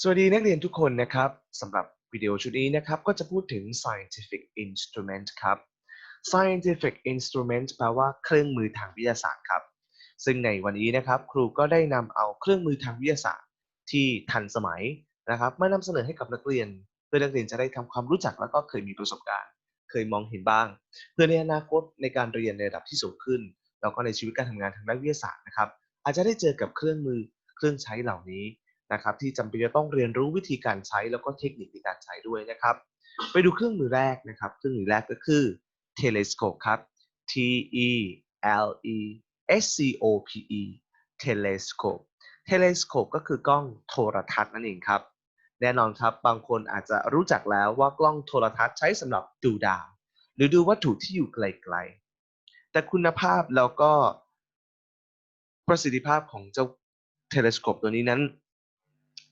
สวัสดีนักเรียนทุกคนนะครับสำหรับวิดีโอชุดนี้นะครับ ก็จะพูดถึง scientific instrument ครับ scientific instrument แปลว่าเครื่องมือทางวิทยาศาสตร์ครับ ซึ่งในวันนี้นะครับ ครูก็ได้นำเอาเครื่องมือทางวิทยาศาสตร์ ที่ทันสมัยนะครับมานำเสนอให้กับนักเรียน เพื่อนักเรียนจะได้ทำความรู้จักแล้วก็เคยมีประสบการณ์ เคยมองเห็นบ้าง เพื่อในอนาคตในการเรียนในระดับที่สูงขึ้น แล้วก็ในชีวิตการทำงานทางด้านวิทยาศาสตร์นะครับอาจจะได้เจอกับเครื่องมือเครื่องใช้เหล่านี้ นะครับที่จำเป็นจะต้องเรียนรู้วิธีการใช้แล้วก็เทคนิคในการใช้ด้วยนะครับ ไปดูเครื่องมือแรกนะครับ เครื่องมือแรกก็คือ telescope ครับ T E L E S C O P E telescope telescope ก็คือกล้องโทรทัศน์นั่นเองครับ แน่นอนครับ บางคนอาจจะรู้จักแล้วว่ากล้องโทรทัศน์ใช้สำหรับดูดาว หรือดูวัตถุที่อยู่ไกลๆ แต่คุณภาพแล้วก็ประสิทธิภาพของเจ้าเทเลสโคปตัวนี้นั้น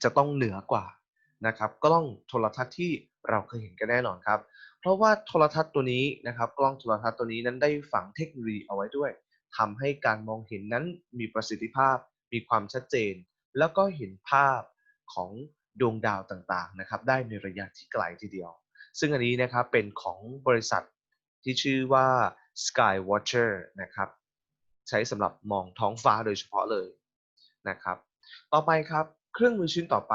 จะต้องเหนือกว่านะครับกล้องโทรทัศน์ที่เราเคยเห็นกันแน่นอนครับ เพราะว่าโทรทัศน์ตัวนี้นะครับ กล้องโทรทัศน์ตัวนี้นั้นได้ฝังเทคโนโลยีเอาไว้ด้วยทำให้การมองเห็นนั้นมีประสิทธิภาพ มีความชัดเจน แล้วก็เห็นภาพของดวงดาวต่างๆนะครับ ได้ในระยะที่ไกลทีเดียว ซึ่งอันนี้นะครับเป็นของบริษัทที่ชื่อว่า Skywatcher นะครับ ใช้สำหรับมองท้องฟ้าโดยเฉพาะเลยนะครับ ต่อไปครับ เครื่องมือชิ้นต่อไป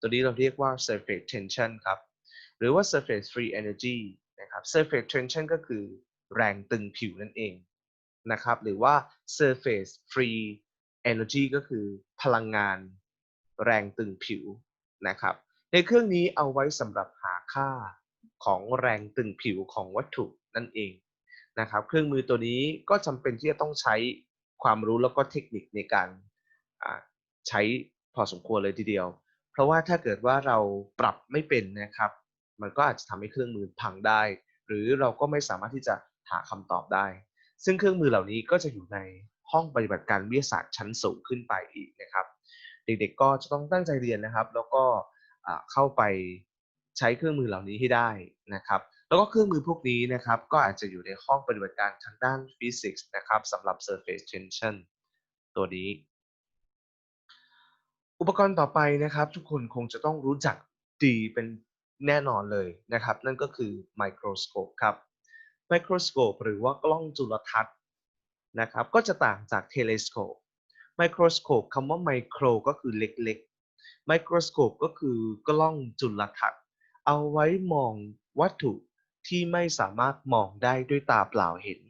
ตัวนี้เราเรียกว่า surface tension ครับ หรือว่า surface free energy นะครับ surface tension ก็คือแรงตึงผิวนั่นเองนะครับ หรือว่า surface free energy ก็คือพลังงาน แรงตึงผิวนะครับ ในเครื่องนี้เอาไว้สำหรับหาค่าของแรงตึงผิวของวัตถุนั่นเองนะครับ เครื่องมือตัวนี้ก็จำเป็นที่จะต้องใช้ความรู้แล้วก็เทคนิคในการใช้ พอสมควรเลยทีเดียว เพราะว่าถ้าเกิดว่าเราปรับไม่เป็นนะครับ มันก็อาจจะทำให้เครื่องมือพังได้ หรือเราก็ไม่สามารถที่จะหาคำตอบได้ ซึ่งเครื่องมือเหล่านี้ก็จะอยู่ในห้องปฏิบัติการวิทยาศาสตร์ชั้นสูงขึ้นไปอีกนะครับ เด็กๆก็จะต้องตั้งใจเรียนนะครับ แล้วก็เข้าไปใช้เครื่องมือเหล่านี้ให้ได้นะครับ แล้วก็เครื่องมือพวกนี้นะครับ ก็อาจจะอยู่ในห้องปฏิบัติการทางด้านฟิสิกส์นะครับสำหรับ surface tension ตัวนี้ อุปกรณ์ต่อไปนะครับ ทุกคนคงจะต้องรู้จักดีเป็นแน่นอนเลยนะครับ นั่นก็คือไมโครสโคปครับไมโครสโคปหรือว่ากล้องจุลทรรศน์นะครับก็จะต่างจากเทเลสโคปไมโครสโคปคำว่าไมโครก็คือเล็กๆไมโครสโคปก็คือกล้องจุลทรรศน์เอาไว้มองวัตถุที่ไม่สามารถมองได้ด้วยตาเปล่าเห็น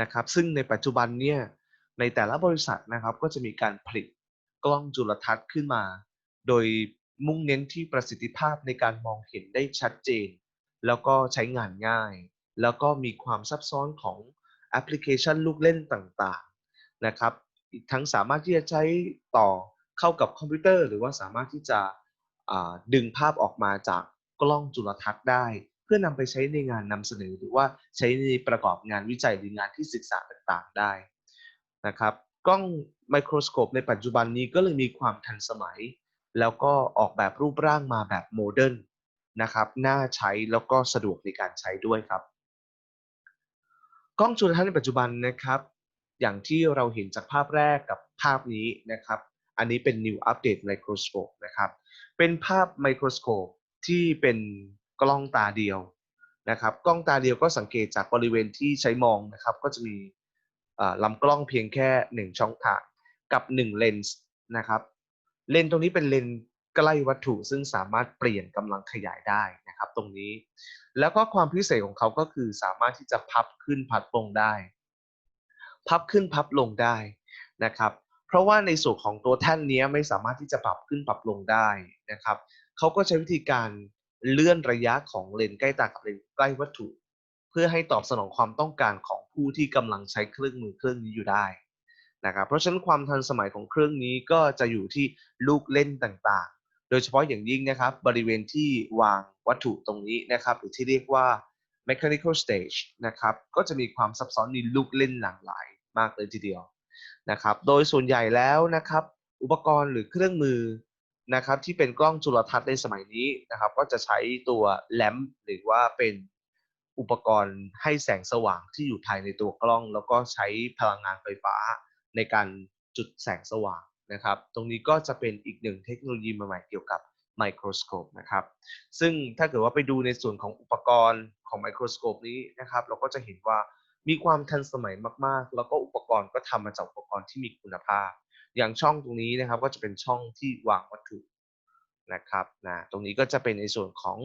นะครับ ซึ่งในปัจจุบันเนี่ยในแต่ละบริษัทนะครับก็จะมีการผลิต กล้องจุลทรรศน์ขึ้นมา โดยมุ่งเน้นที่ประสิทธิภาพในการมองเห็นได้ชัดเจน แล้วก็ใช้งานง่าย แล้วก็มีความซับซ้อนของแอปพลิเคชันลูกเล่นต่างๆนะครับอีกทั้งสามารถที่จะใช้ต่อเข้ากับคอมพิวเตอร์ หรือว่าสามารถที่จะดึงภาพออกมาจากกล้องจุลทรรศน์ได้ เพื่อนำไปใช้ในงานนำเสนอ หรือว่าใช้ในประกอบงานวิจัยหรืองานที่ศึกษาต่างๆได้นะครับ กล้องไมโครสโคปในปัจจุบันนี้ก็เลยมีความทันสมัย แล้วก็ออกแบบรูปร่างมาแบบโมเดิร์นนะครับน่าใช้แล้วก็สะดวกในการใช้ด้วยครับ กล้องจุลทรรศน์ในปัจจุบันนะครับ อย่างที่เราเห็นจากภาพแรกกับภาพนี้นะครับ อันนี้เป็น New Update Microscope นะครับเป็นภาพไมโครสโคปที่เป็นกล้องตาเดียวนะครับ กล้องตาเดียวก็สังเกตจากบริเวณที่ใช้มองนะครับ ก็จะมี ลำกล้องเพียงแค่ 1 ช่องทางกับ 1 เลนส์นะครับเลนส์ตรงนี้เป็นเลนส์ใกล้วัตถุซึ่งสามารถเปลี่ยนกำลังขยายได้นะครับ ตรงนี้ แล้วก็ความพิเศษของเขาก็คือสามารถที่จะพับขึ้นพับลงได้ พับขึ้นพับลงได้นะครับ เพราะว่าในส่วนของตัวแท่นนี้ไม่สามารถที่จะปรับขึ้นปรับลงได้นะครับเขาก็ใช้วิธีการเลื่อนระยะของเลนส์ใกล้ตากับเลนส์ใกล้วัตถุ เพื่อให้ตอบสนองความต้องการของ ผู้ที่กำลังใช้เครื่องมือเครื่องนี้อยู่ได้นะครับเพราะฉะนั้นความทันสมัยของเครื่องนี้ก็จะอยู่ที่ลูกเล่นต่างๆ โดยเฉพาะอย่างยิ่งนะครับ บริเวณที่วางวัตถุตรงนี้นะครับ หรือที่เรียกว่า mechanical stage นะครับก็จะมีความซับซ้อนมีลูกเล่นหลากหลายมากเลยทีเดียวนะครับ โดยส่วนใหญ่แล้วนะครับ อุปกรณ์หรือเครื่องมือนะครับที่เป็นกล้องจุลทรรศน์ในสมัยนี้นะครับ ก็จะใช้ตัวแลมหรือว่าเป็น อุปกรณ์ให้แสงสว่างที่อยู่ภายในตัวกล้อง แล้วก็ใช้พลังงานไฟฟ้าในการจุดแสงสว่างนะครับ ตรงนี้ก็จะเป็นอีกหนึ่งเทคโนโลยีใหม่ๆเกี่ยวกับไมโครสโคปนะครับ ซึ่งถ้าเกิดว่าไปดูในส่วนของอุปกรณ์ของไมโครสโคปนี้นะครับ เราก็จะเห็นว่ามีความทันสมัยมากๆ แล้วก็อุปกรณ์ก็ทำมาจากอุปกรณ์ที่มีคุณภาพ อย่างช่องตรงนี้นะครับก็จะเป็นช่องที่วางวัตถุนะครับนะตรงนี้ก็จะเป็นในส่วนของ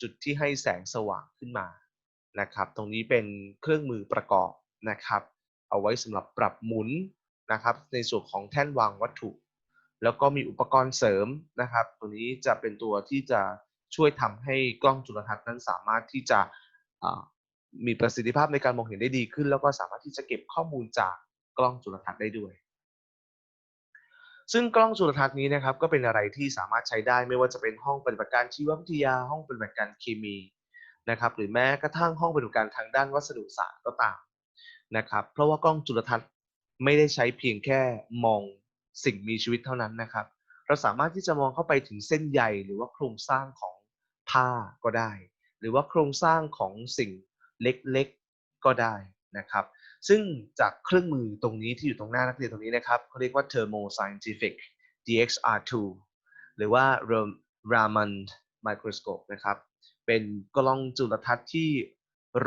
จุดที่ให้แสงสว่างขึ้นมานะครับ ตรงนี้เป็นเครื่องมือประกอบนะครับ เอาไว้สำหรับปรับหมุนนะครับ ในส่วนของแท่นวางวัตถุ แล้วก็มีอุปกรณ์เสริมนะครับ ตัวนี้จะเป็นตัวที่จะช่วยทำให้กล้องจุลทรรศน์นั้นสามารถที่จะมีประสิทธิภาพในการมองเห็นได้ดีขึ้น แล้วก็สามารถที่จะเก็บข้อมูลจากกล้องจุลทรรศน์ได้ด้วย ซึ่งกล้องจุลทรรศน์นี้นะครับก็เป็นอะไรที่สามารถใช้ได้ไม่ว่าจะเป็นห้องปฏิบัติการชีววิทยาห้องปฏิบัติการเคมีนะครับหรือแม้กระทั่งห้องปฏิบัติการทางด้านวัสดุศาสตร์ก็ตามนะครับเพราะว่ากล้องจุลทรรศน์ไม่ได้ใช้เพียงแค่มองสิ่งมีชีวิตเท่านั้นนะครับ เราสามารถที่จะมองเข้าไปถึงเส้นใยหรือว่าโครงสร้างของผ้าก็ได้ หรือว่าโครงสร้างของสิ่งเล็กๆก็ได้ นะครับ ซึ่งจากเครื่องมือตรงนี้ที่อยู่ตรงหน้านักเรียนตรงนี้นะครับเขาเรียกว่า Thermo Scientific DXR2 หรือว่า Raman Microscope นะครับ เป็นกล้องจุลทรรศน์ที่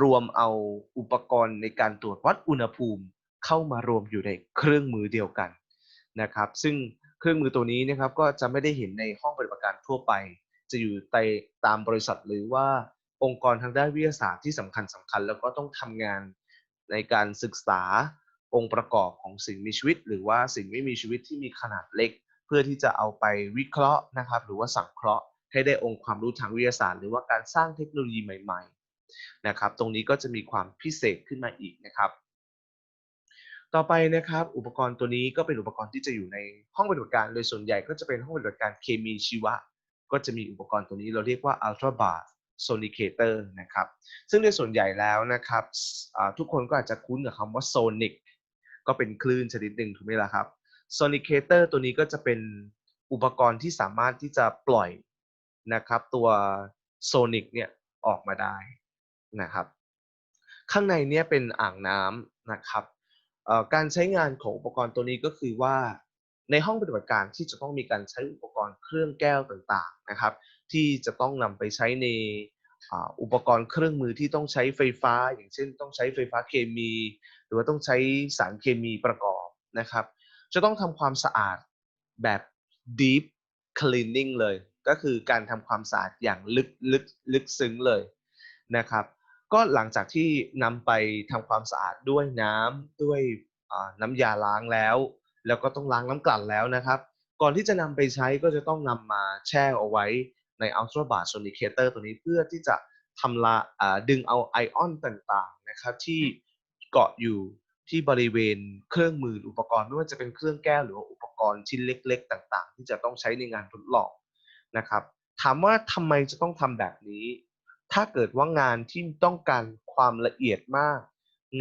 รวมเอาอุปกรณ์ในการตรวจวัดอุณหภูมิเข้ามารวมอยู่ในเครื่องมือเดียวกันนะครับ ซึ่งเครื่องมือตัวนี้นะครับก็จะไม่ได้เห็นในห้องปฏิบัติการทั่วไป จะอยู่ในตามบริษัทหรือว่าองค์กรทางด้านวิทยาศาสตร์ที่สำคัญสำคัญ แล้วก็ต้องทำงาน ในการศึกษาองค์ประกอบของสิ่งมีชีวิต หรือว่าสิ่งไม่มีชีวิตที่มีขนาดเล็ก เพื่อที่จะเอาไปวิเคราะห์นะครับ หรือว่าสังเคราะห์ให้ได้องค์ความรู้ทางวิทยาศาสตร์ หรือว่าการสร้างเทคโนโลยีใหม่ๆนะครับ ตรงนี้ก็จะมีความพิเศษขึ้นมาอีกนะครับ ต่อไปนะครับ อุปกรณ์ตัวนี้ก็เป็นอุปกรณ์ที่จะอยู่ในห้องปฏิบัติการโดยส่วนใหญ่ก็จะเป็นห้องปฏิบัติการเคมีชีวะ ก็จะมีอุปกรณ์ตัวนี้เราเรียกว่า ultra bar sonicator นะครับ ซึ่งในส่วนใหญ่แล้วนะครับทุกคนก็อาจจะคุ้นกับคำว่า sonic ก็เป็นคลื่นชนิดหนึ่งถูกไหมล่ะครับ sonicator ตัวนี้ก็จะเป็นอุปกรณ์ที่สามารถที่จะปล่อยนะครับ ตัว sonic เนี่ยออกมาได้นะครับ ข้างในเนี้ยเป็นอ่างน้ำนะครับการใช้งานของอุปกรณ์ตัวนี้ก็คือว่าในห้องปฏิบัติการที่จะต้องมีการใช้อุปกรณ์เครื่องแก้วต่างๆนะครับ ที่จะต้องนำไปใช้ในอุปกรณ์เครื่องมือที่ต้องใช้ไฟฟ้า อย่างเช่น ต้องใช้ไฟฟ้าเคมี หรือว่าต้องใช้สารเคมีประกอบนะครับ จะต้องทำความสะอาดแบบ deep cleaning เลย ก็คือการทำความสะอาดอย่างลึกลึกลึกซึ้งเลยนะครับ ก็หลังจากที่นำไปทำความสะอาดด้วยน้ำด้วยน้ำยาล้างแล้ว แล้วก็ต้องล้างน้ำกลั่นแล้วนะครับ ก่อนที่จะนำไปใช้ก็จะต้องนำมาแช่เอาไว้ ใน Ultra Bar Sonicator ตัวนี้เพื่อที่จะทำละดึงเอาไอออนต่างๆนะครับที่เกาะอยู่ที่บริเวณเครื่องมืออุปกรณ์ไม่ว่าจะเป็นเครื่องแก้วหรืออุปกรณ์ชิ้นเล็ก ๆ ต่าง ๆ ที่จะต้องใช้ในงานทดลองนะครับถามว่าทำไมจะต้องทำแบบนี้ ถ้าเกิดว่างานที่ต้องการความละเอียดมาก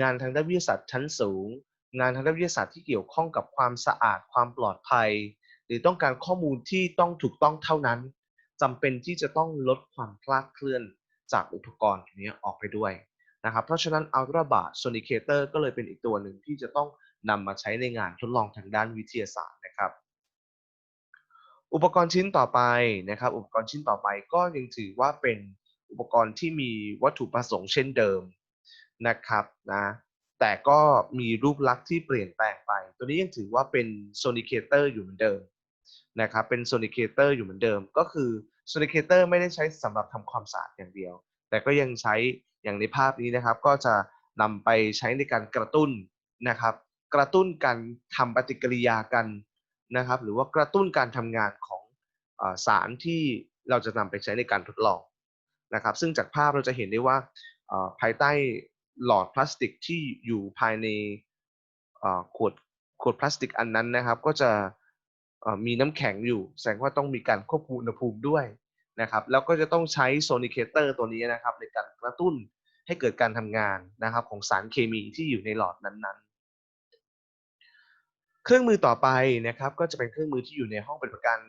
งานทางด้านวิทยาศาสตร์ชั้นสูง งานทางด้านวิทยาศาสตร์ที่เกี่ยวข้องกับความสะอาดความปลอดภัย หรือต้องการข้อมูลที่ต้องถูกต้องเท่านั้น จำเป็นที่จะต้องลดความคลาดเคลื่อนจากอุปกรณ์นี้ออกไปด้วยนะครับเพราะฉะนั้น Ultra b a r Sonicator ก็เลยเป็นอีกตัวหนึ่งที่จะต้องนำมาใช้ในงานทดลองทางด้านวิทยาศาสตร์นะครับ อุปกรณ์ชิ้นต่อไปนะครับ อุปกรณ์ชิ้นต่อไปก็ยังถือว่าเป็นอุปกรณ์ที่มีวัตถุประสงค์เช่นเดิมนะครับนะแต่ก็มีรูปลักษณ์ที่เปลี่ยนแปลงไป ตัวนี้ยังถือว่าเป็น Sonicator อยู่เหมือนเดิม นะครับเป็น Sonicator อยู่เหมือนเดิม ก็คือ Sonicator ไม่ได้ใช้สำหรับทำความสะอาดอย่างเดียว แต่ก็ยังใช้อย่างในภาพนี้นะครับ ก็จะนำไปใช้ในการกระตุ้นนะครับ กระตุ้นการทำปฏิกิริยากันนะครับ หรือว่ากระตุ้นการทำงานของอสารที่เราจะนำไปใช้ในการทดลองนะครับ ซึ่งจากภาพเราจะเห็นได้ว่าภายใต้หลอดพลาสติกที่อยู่ภายในขวดขวดพลาสติกอันนั้นนะครับ ก็จะ มีน้ำแข็งอยู่ แสดงว่าต้องมีการควบคุมอุณหภูมิด้วยนะครับแล้วก็จะต้องใช้โซนิเคเตอร์ตัวนี้นะครับในการกระตุ้นให้เกิดการทำงานนะครับของสารเคมีที่อยู่ในหลอดนั้นๆ เครื่องมือต่อไปนะครับก็จะเป็นเครื่องมือที่อยู่ในห้องปฏิบัติการ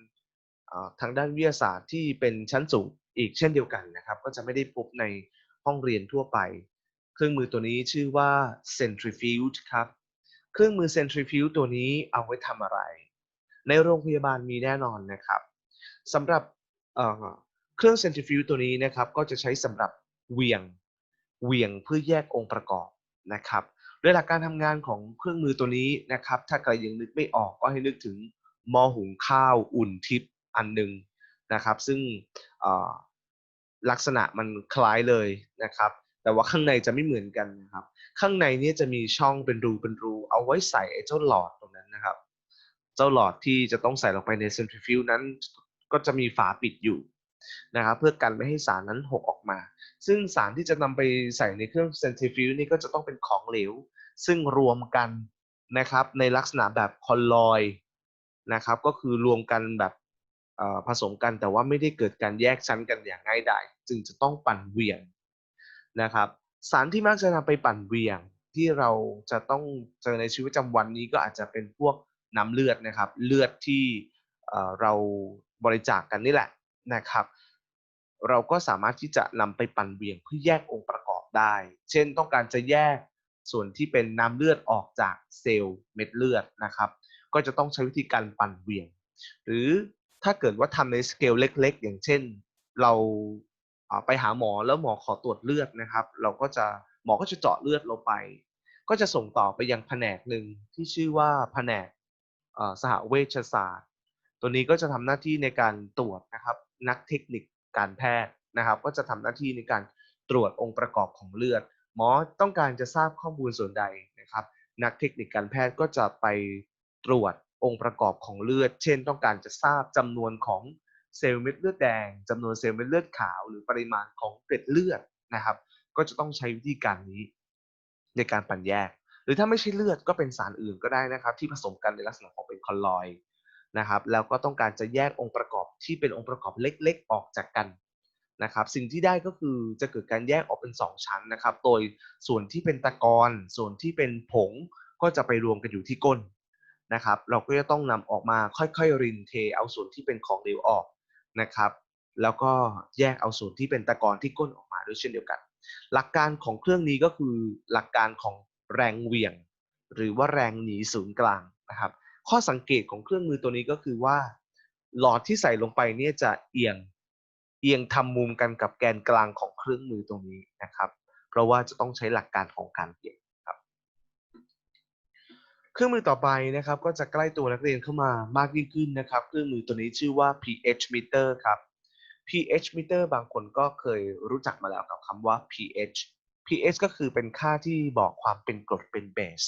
ทางด้านวิทยาศาสตร์ที่เป็นชั้นสูงอีกเช่นเดียวกันนะครับ ก็จะไม่ได้พบในห้องเรียนทั่วไป เครื่องมือตัวนี้ชื่อว่า centrifuge ครับ เครื่องมือ centrifuge ตัวนี้เอาไว้ทำอะไร ในโรงพยาบาลมีแน่นอนนะครับสำหรับเเครื่อง centrifuge ตัวนี้นะครับก็จะใช้สำหรับเวียงเวียงเพื่อแยกองค์ประกอบนะครับโดยหลักการทำงานของเครื่องมือตัวนี้นะครับ ถ้าใครยังนึกไม่ออกก็ให้นึกถึงหม้อหุงข้าวอุ่นทิพย์อันหนึ่งนะครับ ซึ่งลักษณะมันคล้ายเลยนะครับ แต่ว่าข้างในจะไม่เหมือนกันนะครับ ข้างในนี้จะมีช่องเป็นรูเป็นรู เอาไว้ใส่ไอ้เจ้าหลอดตรงนั้นนะครับ เจ้าหลอดที่จะต้องใส่ลงไปใน centrifuge นั้นก็จะมีฝาปิดอยู่นะครับเพื่อกันไม่ให้สารนั้นหกออกมา ซึ่งสารที่จะนำไปใส่ในเครื่อง centrifuge นี่ก็จะต้องเป็นของเหลว ซึ่งรวมกันนะครับในลักษณะแบบคอลลอยนะครับก็คือรวมกันแบบผสมกันแต่ว่าไม่ได้เกิดการแยกชั้นกันอย่างง่ายดายจึงจะต้องปั่นเวียงนะครับ สารที่มักจะนำไปปั่นเวียงที่เราจะต้องเจอในชีวิตประจำวันนี้ก็อาจจะเป็นพวก น้ำเลือดนะครับ เลือดที่เราบริจาคกกันนี่แหละนะครับ เราก็สามารถที่จะนำไปปั่นเวียงเพื่อแยกองค์ประกอบได้ เช่นต้องการจะแยกส่วนที่เป็นน้ำเลือดออกจากเซลล์เม็ดเลือดนะครับ ก็จะต้องใช้วิธีการปั่นเวียง หรือถ้าเกิดว่าทำในสเกลเล็ก ๆ อย่างเช่นเราไปหาหมอแล้วหมอขอตรวจเลือดนะครับ เราก็จะหมอก็จะเจาะเลือดเราไป ก็จะส่งต่อไปยังแผนกหนึ่งที่ชื่อว่าแผนก สหเวชศาสตร์ ตัวนี้ก็จะทำหน้าที่ในการตรวจนะครับนักเทคนิคการแพทย์นะครับ ก็จะทำหน้าที่ในการตรวจองค์ประกอบของเลือด หมอต้องการจะทราบข้อมูลส่วนใดนะครับ นักเทคนิคการแพทย์ก็จะไปตรวจองค์ประกอบของเลือด เช่น ต้องการจะทราบจำนวนของเซลล์เม็ดเลือดแดงจำนวนเซลล์เม็ดเลือดขาว หรือปริมาณของเกล็ดเลือดนะครับ ก็จะต้องใช้วิธีการนี้ในการปั่นแยก หรือถ้าไม่ใช่เลือดก็เป็นสารอื่นก็ได้นะครับ ที่ผสมกันในลักษณะของเป็นคอลลอยนะครับ แล้วก็ต้องการจะแยกองค์ประกอบที่เป็นองค์ประกอบเล็กๆ ออกจากกันนะครับสิ่งที่ได้ก็คือจะเกิดการแยกออกเป็น 2 ชั้นนะครับ โดยส่วนที่เป็นตะกอนส่วนที่เป็นผงก็จะไปรวมกันอยู่ที่ก้นนะครับ เราก็จะต้องนำออกมาค่อยๆ รินเทเอาส่วนที่เป็นของเหลวออกนะครับ แล้วก็แยกเอาส่วนที่เป็นตะกอนที่ก้นออกมาด้วยเช่นเดียวกัน หลักการของเครื่องนี้ก็คือหลักการของ แรงเหวี่ยง หรือว่าแรงหนีศูนย์กลางนะครับ ข้อสังเกตของเครื่องมือตัวนี้ก็คือว่า หลอดที่ใส่ลงไปเนี่ยจะเอียงเอียงทำมุมกันกับแกนกลางของเครื่องมือตรงนี้นะครับ เพราะว่าจะต้องใช้หลักการของการเอียงครับ เครื่องมือต่อไปนะครับ ก็จะใกล้ตัวนักเรียนเข้ามามากยิ่งขึ้นนะครับ เครื่องมือตัวนี้ชื่อว่า pH meter ครับ pH meter บางคนก็เคยรู้จักมาแล้วกับคำว่า pH pH ก็คือเป็นค่าที่บอกความเป็นกรดเป็นเบส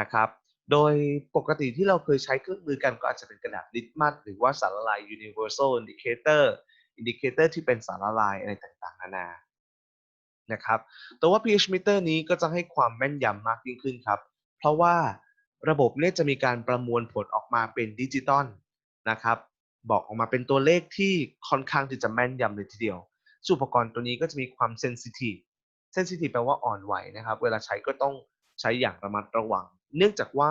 นะครับโดยปกติที่เราเคยใช้เครื่องมือกันก็อาจจะเป็นกระดาษลิตมัสหรือว่าสารละลาย universal indicator indicator ที่เป็นสารละลายอะไรต่างๆ นานานะครับแต่ว่า pH meter นี้ก็จะให้ความแม่นยำมากยิ่งขึ้นครับ เพราะว่าระบบเนี่ยจะมีการประมวลผลออกมาเป็นดิจิตอลนะครับบอกออกมาเป็นตัวเลขที่ค่อนข้างที่จะแม่นยำเลยทีเดียวอุปกรณ์ตัวนี้ก็จะมีความเซนซิทีฟ เซนซิทีฟแปลว่าอ่อนไหวนะครับ เวลาใช้ก็ต้องใช้อย่างระมัดระวัง เนื่องจากว่า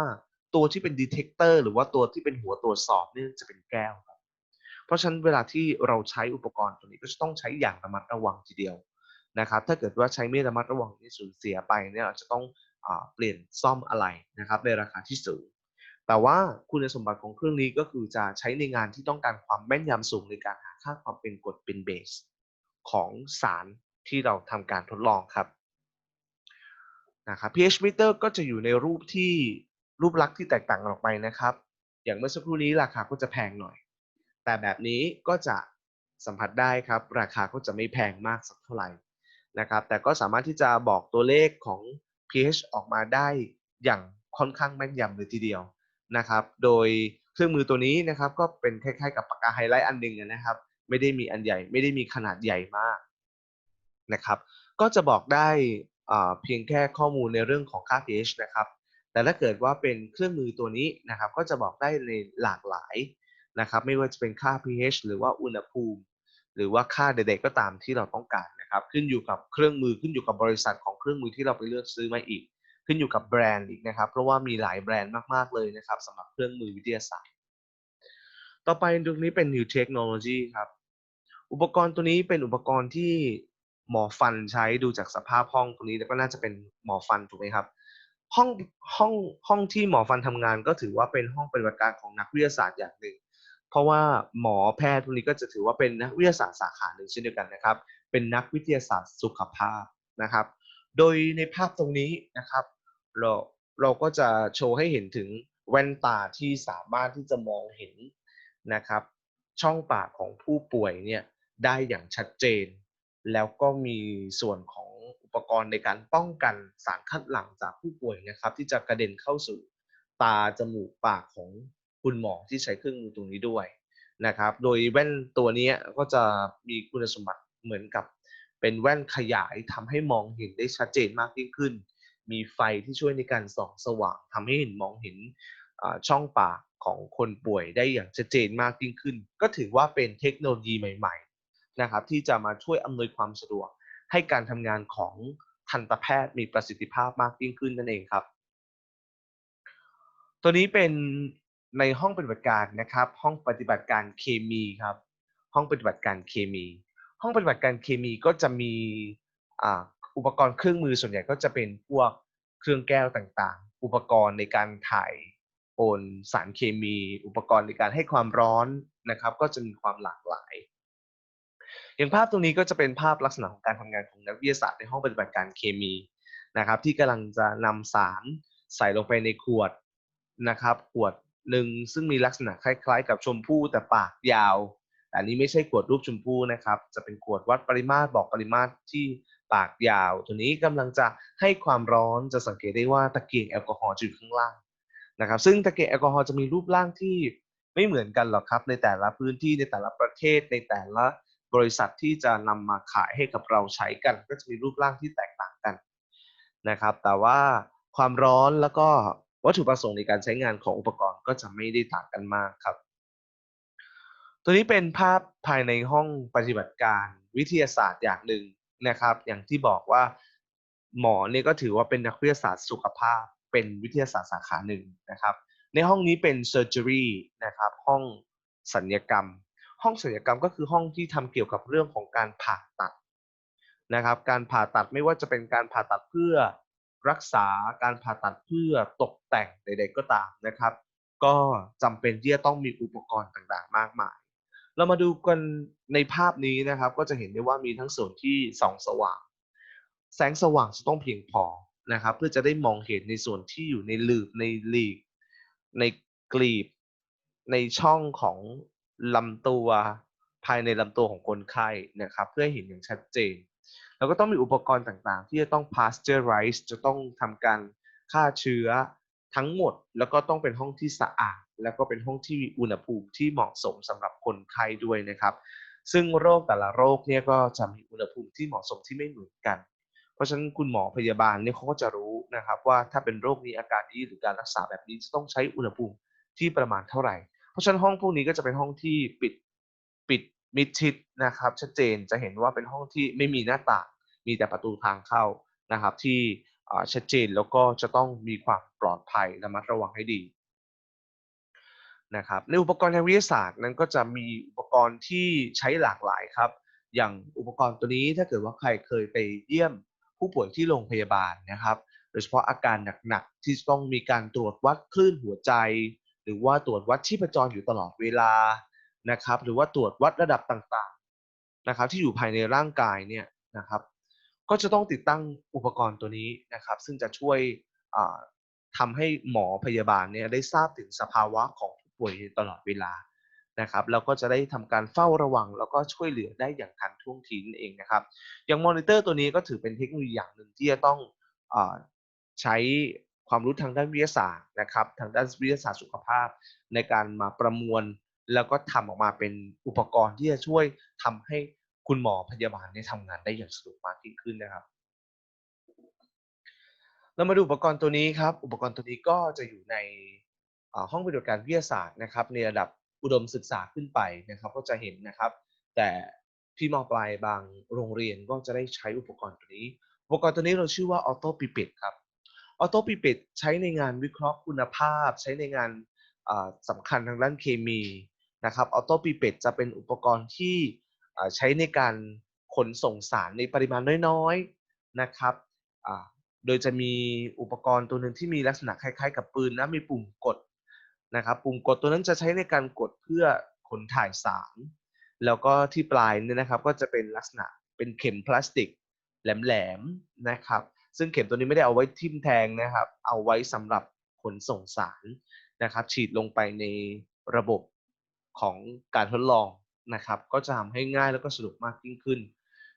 ตัวที่เป็นดีเทคเตอร์หรือว่าตัวที่เป็นหัวตรวจสอบเนี่จะเป็นแก้วครับ เพราะฉะนั้นเวลาที่เราใช้อุปกรณ์ตัวนี้ก็จะต้องใช้อย่างระมัดระวังทีเดียวนะครับ ถ้าเกิดว่าใช้ไม่ระมัดระวังนี่สูญเสียไปเนี่ยอาจะต้องอเปลี่ยนซ่อมอะไรนะครับในราคาที่สูง แต่ว่าคุณสมบัติของเครื่องนี้ก็คือจะใช้ในงานที่ต้องการความแม่นยำสูงในการหาค่าความเป็นกรดเป็นเบสของสาร ที่เราทำการทดลองครับนะครับ pH meter ก็จะอยู่ในรูปที่รูปลักษณ์ที่แตกต่างกันออกไปนะครับ อย่างเมื่อสักครู่นี้ราคาก็จะแพงหน่อย แต่แบบนี้ก็จะสัมผัสได้ครับ ราคาก็จะไม่แพงมากสักเท่าไหร่นะครับ แต่ก็สามารถที่จะบอกตัวเลขของ pH ออกมาได้อย่างค่อนข้างแม่นยำเลยทีเดียวนะครับ โดยเครื่องมือตัวนี้นะครับก็เป็นคล้ายๆ กับปากกาไฮไลท์อันหนึ่งนะครับ ไม่ได้มีอันใหญ่ ไม่ได้มีขนาดใหญ่มาก นะครับ ก็จะบอกได้เพียงแค่ข้อมูลในเรื่องของค่า pH นะครับ แต่ถ้าเกิดว่าเป็นเครื่องมือตัวนี้นะครับ ก็จะบอกได้ในหลากหลายนะครับ ไม่ว่าจะเป็นค่า pH หรือว่าอุณหภูมิ หรือว่าค่าใดๆก็ตามที่เราต้องการนะครับ ขึ้นอยู่กับเครื่องมือขึ้นอยู่กับบริษัทของเครื่องมือที่เราไปเลือกซื้อมาอีก ขึ้นอยู่กับแบรนด์อีกนะครับ เพราะว่ามีหลายแบรนด์มากๆเลยนะครับสำหรับเครื่องมือวิทยาศาสตร์ ต่อไปตรงนี้เป็น new technology ครับอุปกรณ์ตัวนี้เป็นอุปกรณ์ที่ หมอฟันใช้ดูจากสภาพห้องตรงนี้แล้วก็น่าจะเป็นหมอฟันถูกไหมครับ ห้องห้องห้องที่หมอฟันทำงานก็ถือว่าเป็นห้องปฏิบัติการของนักวิทยาศาสตร์อย่างหนึ่ง เพราะว่าหมอแพทย์พวกนี้ก็จะถือว่าเป็นนักวิทยาศาสตร์สาขาหนึ่งเช่นเดียวกันนะครับ เป็นนักวิทยาศาสตร์สุขภาพนะครับ โดยในภาพตรงนี้นะครับ เราเราก็จะโชว์ให้เห็นถึงแว่นตาที่สามารถที่จะมองเห็นนะครับ ช่องปากของผู้ป่วยเนี่ยได้อย่างชัดเจน แล้วก็มีส่วนของอุปกรณ์ในการป้องกันสารคัดหลั่งจากผู้ป่วยนะครับ ที่จะกระเด็นเข้าสู่ตาจมูกปากของคุณหมอที่ใช้เครื่องมือตรงนี้ด้วยนะครับ โดยแว่นตัวนี้ก็จะมีคุณสมบัติเหมือนกับเป็นแว่นขยายทำให้มองเห็นได้ชัดเจนมากยิ่งขึ้น มีไฟที่ช่วยในการส่องสว่างทำให้เห็นมองเห็นช่องปากของคนป่วยได้อย่างชัดเจนมากยิ่งขึ้น ก็ถือว่าเป็นเทคโนโลยีใหม่ๆ นะครับที่จะมาช่วยอำนวยความสะดวก ให้การทำงานของทันตแพทย์มีประสิทธิภาพมากยิ่งขึ้นนั่นเองครับ ตัวนี้เป็นในห้องปฏิบัติการนะครับ ห้องปฏิบัติการเคมีครับ ห้องปฏิบัติการเคมี ห้องปฏิบัติการเคมีก็จะมีอุปกรณ์เครื่องมือส่วนใหญ่ก็จะเป็นพวกเครื่องแก้วต่างๆ อุปกรณ์ในการถ่ายโอนสารเคมี อุปกรณ์ในการให้ความร้อนนะครับ ก็จะมีความหลากหลาย อย่างภาพตรงนี้ก็จะเป็นภาพลักษณะของการทำงานของนักวิทยาศาสตร์ในห้องปฏิบัติการเคมีนะครับที่กำลังจะนำสารใส่ลงไปในขวดนะครับขวดหนึ่งซึ่งมีลักษณะคล้ายๆ กับชมพู่แต่ปากยาวแต่นี้ไม่ใช่ขวดรูปชมพู่นะครับ จะเป็นขวดวัดปริมาตรบอกปริมาตรที่ปากยาว ตัวนี้กำลังจะให้ความร้อนจะสังเกตได้ว่าตะเกียงแอลกอฮอล์จะอยู่ข้างล่างนะครับ ซึ่งตะเกียงแอลกอฮอล์จะมีรูปร่างที่ไม่เหมือนกันหรอกครับ ในแต่ละพื้นที่ในแต่ละประเทศในแต่ละ บริษัทที่จะนำมาขายให้กับเราใช้กัน ก็จะมีรูปร่างที่แตกต่างกันนะครับ แต่ว่าความร้อนแล้วก็วัตถุประสงค์ในการใช้งานของอุปกรณ์ก็จะไม่ได้ต่างกันมากครับ ตัวนี้เป็นภาพภายในห้องปฏิบัติการวิทยาศาสตร์อย่างหนึ่งนะครับ อย่างที่บอกว่าหมอเนี่ยก็ถือว่าเป็นนักวิทยาศาสตร์สุขภาพ เป็นวิทยาศาสตร์สาขาหนึ่งนะครับ ในห้องนี้เป็น surgery นะครับ ห้องสัญญกรรม ห้องสัญญกรรมก็คือห้องที่ทำเกี่ยวกับเรื่องของการผ่าตัดนะครับ การผ่าตัดไม่ว่าจะเป็นการผ่าตัดเพื่อรักษาการผ่าตัดเพื่อตกแต่งใด ๆ ก็ตามนะครับ ก็จำเป็นที่จะต้องมีอุปกรณ์ต่างๆ มากมาย เรามาดูกันในภาพนี้นะครับ ก็จะเห็นได้ว่ามีทั้งส่วนที่ส่องสว่าง แสงสว่างจะต้องเพียงพอนะครับ เพื่อจะได้มองเห็นในส่วนที่อยู่ในหลืบในหลีก ในกลีบในช่องของ ลำตัวภายในลำตัวของคนไข้นะครับเพื่อเห็นอย่างชัดเจน แล้วก็ต้องมีอุปกรณ์ต่างๆ ที่จะต้อง pasteurize จะต้องทำการฆ่าเชื้อทั้งหมด แล้วก็ต้องเป็นห้องที่สะอาด แล้วก็เป็นห้องที่มีอุณหภูมิที่เหมาะสมสำหรับคนไข้ด้วยนะครับ ซึ่งโรคแต่ละโรคเนี่ยก็จะมีอุณหภูมิที่เหมาะสมที่ไม่เหมือนกัน เพราะฉะนั้นคุณหมอพยาบาลเนี่ยเขาก็จะรู้นะครับว่าถ้าเป็นโรคนี้อาการนี้หรือการรักษาแบบนี้จะต้องใช้อุณหภูมิที่ประมาณเท่าไหร่ ราะฉะนั้นห้องพวกนี้ก็จะเป็นห้องที่ปิดปิดมิดชิดนะครับ ชัดเจนจะเห็นว่าเป็นห้องที่ไม่มีหน้าต่าง มีแต่ประตูทางเข้านะครับ ที่ชัดเจนแล้วก็จะต้องมีความปลอดภัยระมัดระวังให้ดีนะครับในอุปกรณ์ทางวิทยาศาสตร์นั้นก็จะมีอุปกรณ์ที่ใช้หลากหลายครับ อย่างอุปกรณ์ตัวนี้ถ้าเกิดว่าใครเคยไปเยี่ยมผู้ป่วยที่โรงพยาบาลนะครับ โดยเฉพาะอาการหนักๆที่ต้องมีการตรวจวัดคลื่นหัวใจ หรือว่าตรวจวัดชีพจรอยู่ตลอดเวลานะครับ หรือว่าตรวจวัดระดับต่างๆนะครับ ที่อยู่ภายในร่างกายเนี่ยนะครับ ก็จะต้องติดตั้งอุปกรณ์ตัวนี้นะครับ ซึ่งจะช่วยทำให้หมอพยาบาลเนี่ยได้ทราบถึงสภาวะของผู้ป่วยตลอดเวลานะครับแล้วก็จะได้ทำการเฝ้าระวัง แล้วก็ช่วยเหลือได้อย่างทันท่วงทีนั่นเองนะครับอย่างมอนิเตอร์ตัวนี้ก็ถือเป็นเทคโนโลยีอย่างหนึ่งที่จะต้องอใช้ ความรู้ทางด้านวิทยาศาสตร์นะครับ ทางด้านวิทยาศาสตร์สุขภาพ ในการมาประมวล แล้วก็ทำออกมาเป็นอุปกรณ์ที่จะช่วยทำให้คุณหมอพยาบาลได้ทำงานได้อย่างสะดวกมากยิ่งขึ้นนะครับ เรามาดูอุปกรณ์ตัวนี้ครับ อุปกรณ์ตัวนี้ก็จะอยู่ในห้องปฏิบัติการวิทยาศาสตร์นะครับ ในระดับอุดมศึกษาขึ้นไปนะครับ ก็จะเห็นนะครับ แต่พี่มอปลายบางโรงเรียนก็จะได้ใช้อุปกรณ์ตัวนี้ อุปกรณ์ตัวนี้เราชื่อว่าออโต้ปิเปตครับ ออโต้ปิเปตใช้ในงานวิเคราะห์คุณภาพ ใช้ในงานสำคัญทางด้านเคมีนะครับออโต้ปีเป็ดจะเป็นอุปกรณ์ที่ใช้ในการขนส่งสารในปริมาณน้อยๆนะครับโดยจะมีอุปกรณ์ตัวหนึ่งที่มีลักษณะคล้ายๆ กับปืนและมีปุ่มกดนะครับปุ่มกดตัวนั้นจะใช้ในการกดเพื่อขนถ่ายสาร แล้วก็ที่ปลายเนี่ยนะครับก็จะเป็นลักษณะเป็นเข็มพลาสติกแหลมๆนะครับ ซึ่งเข็มตัวนี้ไม่ได้เอาไว้ทิ่มแทงนะครับ เอาไว้สำหรับขนส่งสารนะครับ ฉีดลงไปในระบบของการทดลองนะครับ ก็จะทำให้ง่ายแล้วก็สะดวกมากยิ่งขึ้น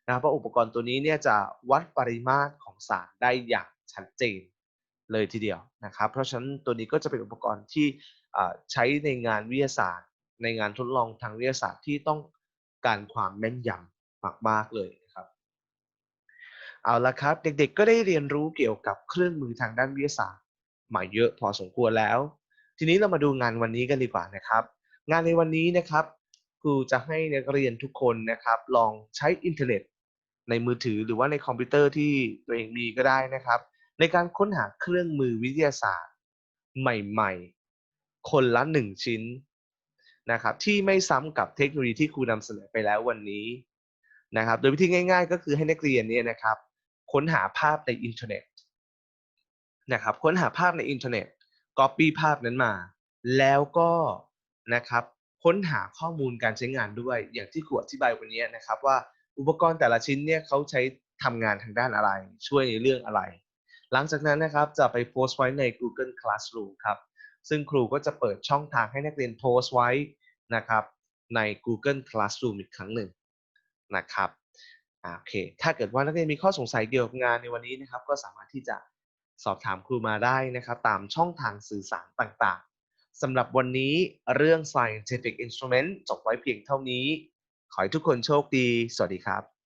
นะครับเพราะอุปกรณ์ตัวนี้เนี่ยจะวัดปริมาตรของสารได้อย่างชัดเจนเลยทีเดียวนะครับ เพราะฉะนั้นตัวนี้ก็จะเป็นอุปกรณ์ที่ใช้ในงานวิทยาศาสตร์ ในงานทดลองทางวิทยาศาสตร์ที่ต้องการความแม่นยำมากๆเลย เอาละครับ เด็กๆ ก็ได้เรียนรู้เกี่ยวกับเครื่องมือทางด้านวิทยาศาสตร์ มาเยอะพอสมควรแล้ว ทีนี้เรามาดูงานวันนี้กันดีกว่านะครับ งานในวันนี้นะครับครูจะให้นักเรียนทุกคนนะครับ ลองใช้อินเทอร์เน็ต ในมือถือหรือว่าในคอมพิวเตอร์ที่ตัวเองมีก็ได้นะครับ ในการค้นหาเครื่องมือวิทยาศาสตร์ ใหม่ๆ คนละหนึ่งชิ้นนะครับที่ไม่ซ้ำกับเทคโนโลยีที่ครูนำเสนอไปแล้ววันนี้นะครับ โดยวิธีง่าย ๆ ก็คือให้นักเรียนเนี่ยนะครับ ค้นหาภาพในอินเทอร์เน็ตนะครับค้นหาภาพในอินเทอร์เน็ต Copy ภาพนั้นมา แล้วก็นะครับค้นหาข้อมูลการใช้งานด้วย อย่างที่ครูอธิบายวันนี้นะครับว่าอุปกรณ์แต่ละชิ้นเนี่ยเขาใช้ทำงานทางด้านอะไร ช่วยในเรื่องอะไร หลังจากนั้นนะครับจะไปโพสต์ไว้ใน Google Classroom ครับ ซึ่งครูก็จะเปิดช่องทางให้นักเรียนโพสต์ไว้นะครับใน Google Classroom อีกครั้งหนึ่งนะครับ โอเค ถ้าเกิดว่านักเรียนมีข้อสงสัยเกี่ยวกับงานในวันนี้นะครับ ก็สามารถที่จะสอบถามครูมาได้นะครับ ตามช่องทางสื่อสารต่างๆสำหรับวันนี้เรื่อง scientific instrument จบไว้เพียงเท่านี้ ขอให้ทุกคนโชคดี สวัสดีครับ